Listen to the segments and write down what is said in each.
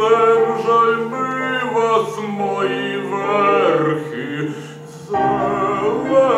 Пливем жальми вас, мої верхи, зелені.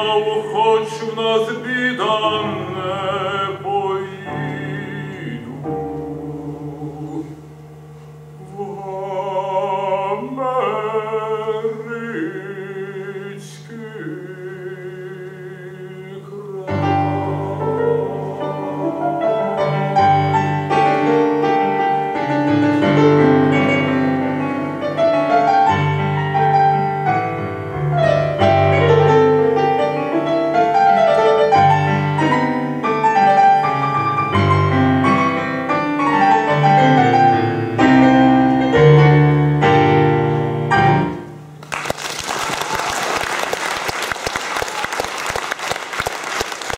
славу, хоч в нас біда.